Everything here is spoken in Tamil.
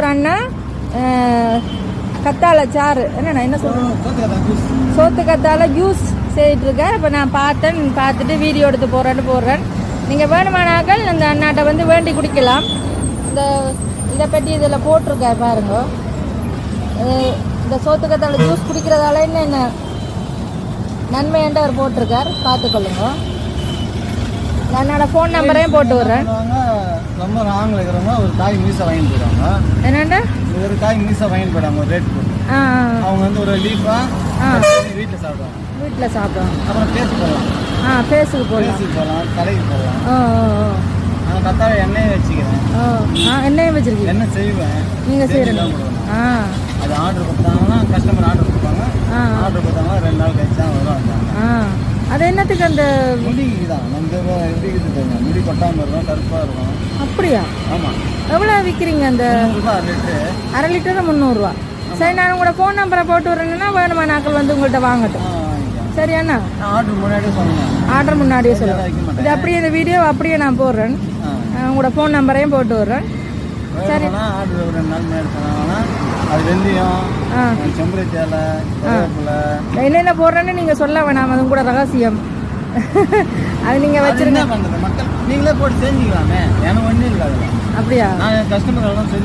ஒரு அண்ணா கத்தால கத்தாழை சாறு. என்னண்ணா என்ன சொல்கிறேன் சோத்து கத்தால ஜூஸ் செய்துட்டு இருக்கேன் இப்போ நான் பார்த்தேன் பார்த்துட்டு வீடியோ எடுத்து போடுறேன்னு போடுறேன். நீங்கள் வேணுமானாக்கள் அந்த அண்ணாட்ட வந்து வேண்டி குடிக்கலாம். இந்த இதை பற்றி இதில் போட்டிருக்காரு பாருங்க. இந்த சோத்து கத்தால ஜூஸ் குடிக்கிறதால என்ன நன்மைன்ட்டு அவர் போட்டிருக்கார். பார்த்துக்கொள்ளுங்க. என்னோட ஃபோன் நம்பரையும் போட்டு விட்றேன். ரொம்ப ராங்கில் இருக்கிறவங்க ஒரு காய் மீசை வாங்கிட்டு போயிடுவாங்க. என்னண்டா ஒரு காய் மீசை வாங்கிட்டு போயிடுவாங்க ஒரு ரேட் போட்டு அவங்க வந்து ஒரு லீஃபா ஆ. வீட்டில் சாப்பிடுவாங்க. வீட்டில் சாப்பிடுவோம் அப்புறம் பேஸ்ட் போடலாம். ஆ போடலாம். தலைக்கு போடலாம் ஓ ஓ ஓ. நான் கத்தாழை எண்ணெயை வச்சுக்கிறேன். ஓ ஆ எண்ணெயும் வச்சிருக்கீங்க? எண்ணெய் செய்வேன். நீங்கள் செய்கிறீங்க. ஆ. அது ஆர்டர் கொடுத்தாங்கன்னா கஸ்டமர் ஆர்டர் கொடுப்பாங்க ஆ ஆர்டர் கொடுத்தாங்கன்னா ரெண்டு நாள் கழிச்சு தான் வரும் அந்த ஆ அது என்னத்துக்கு அந்த முடிக்கு தான் நம்ம எப்படி இருக்குது தெரியுமா முடி கொட்டாமல் இருக்கும் கருப்பாக இருக்கும். அப்படியா? ஆமாம் எவ்வளோ விற்கிறீங்க அந்த அரை லிட்டரு. முந்நூறுரூவா சரி நான் உங்களோட ஃபோன் நம்பரை போட்டு விட்றேன்னா வேணுமா நாட்கள் வந்து உங்கள்கிட்ட வாங்கட்டும். சரி நான் ஆர்டர் முன்னாடியே சொன்னேன். ஆர்டர் முன்னாடியே மாட்டேன். இது அப்படியே இந்த வீடியோ அப்படியே நான் போடுறேன். உங்களோட ஃபோன் நம்பரையும் போட்டு விட்றேன். வேணும்னா அது வெந்தயம் செம்பருத்தி இலை என்னென்ன போடுறேன்னு நீங்கள் சொல்ல வேணாம் அது கூட ரகசியம். அது நீங்கள் வச்சிருங்க. பண்ணுறது? மக்கள் நீங்களே போட்டு செஞ்சுக்கலாமே. எனக்கு ஒன்றும் இல்லை அப்படியா? நான் என் கஸ்டமர் எல்லாம் சொல்லி